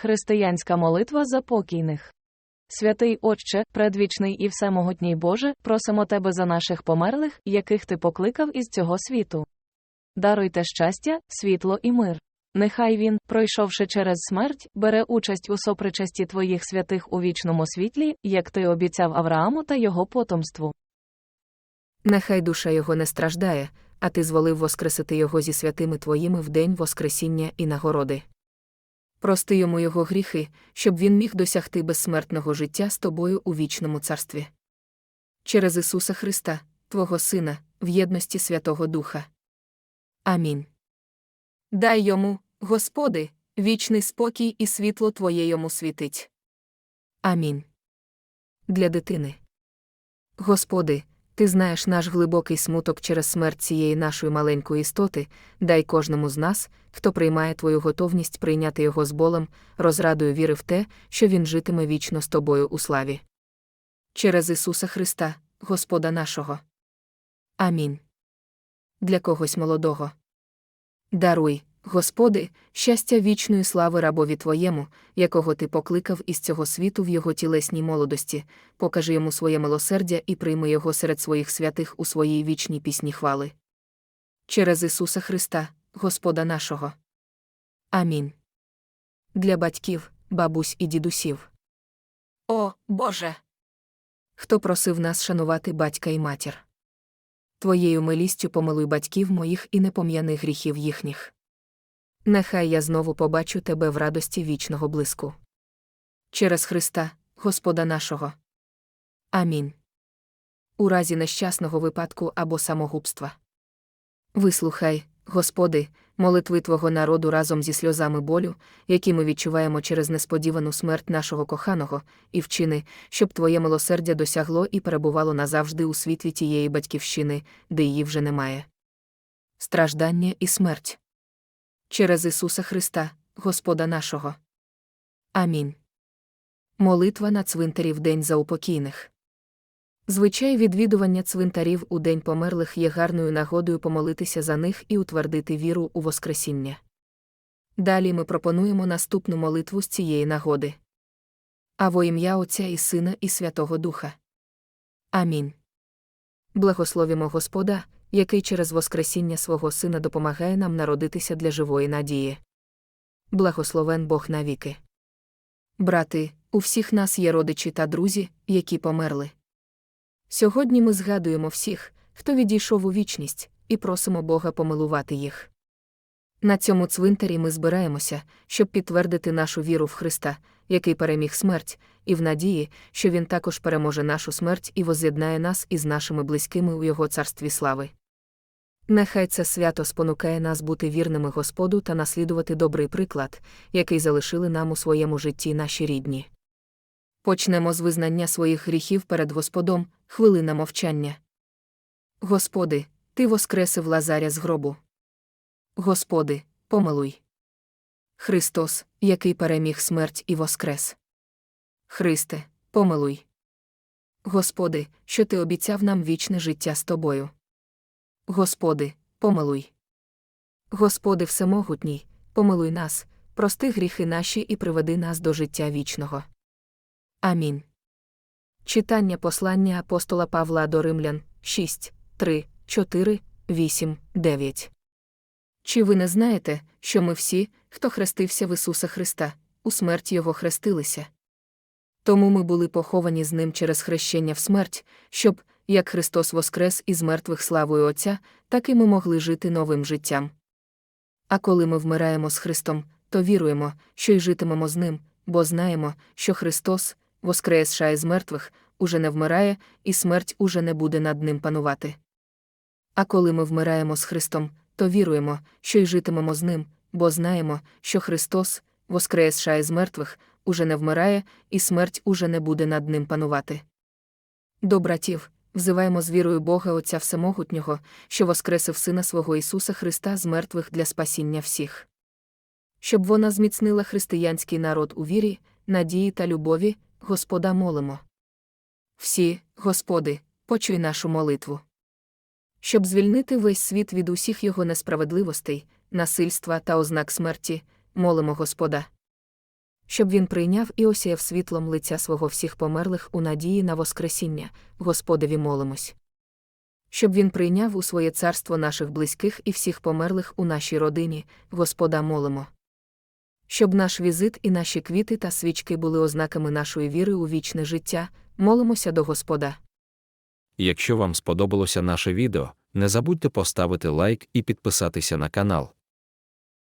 Християнська молитва за покійних. Святий Отче, предвічний і всемогутній Боже, просимо Тебе за наших померлих, яких Ти покликав із цього світу. Даруйте щастя, світло і мир. Нехай він, пройшовши через смерть, бере участь у сопричасті Твоїх святих у вічному світлі, як Ти обіцяв Аврааму та його потомству. Нехай душа його не страждає, а ти зволив воскресити його зі святими твоїми в день Воскресіння і нагороди. Прости йому його гріхи, щоб він міг досягти безсмертного життя з тобою у вічному царстві. Через Ісуса Христа, Твого Сина, в єдності Святого Духа. Амінь. Дай йому, Господи, вічний спокій і світло Твоє йому світить. Амінь. Для дитини. Господи, Ти знаєш наш глибокий смуток через смерть цієї нашої маленької істоти, дай кожному з нас, хто приймає Твою готовність прийняти його з болем, розрадою віри в те, що він житиме вічно з тобою у славі. Через Ісуса Христа, Господа нашого. Амінь. Для когось молодого. Даруй, Господи, щастя вічної слави рабові Твоєму, якого Ти покликав із цього світу в його тілесній молодості, покажи йому своє милосердя і прийми його серед своїх святих у своїй вічній пісні хвали. Через Ісуса Христа, Господа нашого. Амінь. Для батьків, бабусь і дідусів. О, Боже! Хто просив нас шанувати батька і матір? Твоєю милістю помилуй батьків моїх і не пом'яни гріхів їхніх. Нехай я знову побачу тебе в радості вічного блиску. Через Христа, Господа нашого. Амінь. У разі нещасного випадку або самогубства. Вислухай, Господи, молитви Твого народу разом зі сльозами болю, які ми відчуваємо через несподівану смерть нашого коханого, і вчини, щоб Твоє милосердя досягло і перебувало назавжди у світлі тієї батьківщини, де її вже немає. Страждання і смерть. Через Ісуса Христа, Господа нашого. Амінь. Молитва на цвинтарі в день заупокійних. Звичай відвідування цвинтарів у день померлих є гарною нагодою помолитися за них і утвердити віру у Воскресіння. Далі ми пропонуємо наступну молитву з цієї нагоди. А во ім'я Отця і Сина і Святого Духа. Амінь. Благословімо Господа, який через Воскресіння свого Сина допомагає нам народитися для живої надії. Благословен Бог навіки. Брати, у всіх нас є родичі та друзі, які померли. Сьогодні ми згадуємо всіх, хто відійшов у вічність, і просимо Бога помилувати їх. На цьому цвинтарі ми збираємося, щоб підтвердити нашу віру в Христа, який переміг смерть, і в надії, що Він також переможе нашу смерть і воз'єднає нас із нашими близькими у Його царстві слави. Нехай це свято спонукає нас бути вірними Господу та наслідувати добрий приклад, який залишили нам у своєму житті наші рідні. Почнемо з визнання своїх гріхів перед Господом, хвилина мовчання. Господи, Ти воскресив Лазаря з гробу. Господи, помилуй. Христос, який переміг смерть і воскрес. Христе, помилуй. Господи, що Ти обіцяв нам вічне життя з Тобою. Господи, помилуй. Господи Всемогутній, помилуй нас, прости гріхи наші і приведи нас до життя вічного. Амінь. Читання послання апостола Павла до Римлян 6, 3, 4, 8, 9. Чи ви не знаєте, що ми всі, хто хрестився в Ісуса Христа, у смерть Його хрестилися? Тому ми були поховані з Ним через хрещення в смерть, щоб, як Христос воскрес із мертвих славою Отця, так і ми могли жити новим життям. А коли ми вмираємо з Христом, то віруємо, що й житимемо з Ним, бо знаємо, що Христос, воскресшає з мертвих, уже не вмирає, і смерть уже не буде над ним панувати. А коли ми вмираємо з Христом, то віруємо, що й житимемо з ним, бо знаємо, що Христос, воскресшає з мертвих, уже не вмирає, і смерть уже не буде над ним панувати. До братів, взиваємо з вірою Бога Отця Всемогутнього, що воскресив Сина свого Ісуса Христа з мертвих для спасіння всіх. Щоб вона зміцнила християнський народ у вірі, надії та любові, Господа молимо. Всі, Господи, почуй нашу молитву. Щоб звільнити весь світ від усіх його несправедливостей, насильства та ознак смерті, молимо Господа. Щоб він прийняв і осяяв світлом лиця свого всіх померлих у надії на Воскресіння, Господеві молимось. Щоб він прийняв у своє царство наших близьких і всіх померлих у нашій родині, Господа молимо. Щоб наш візит і наші квіти та свічки були ознаками нашої віри у вічне життя, молимося до Господа. Якщо вам сподобалося наше відео, не забудьте поставити лайк і підписатися на канал.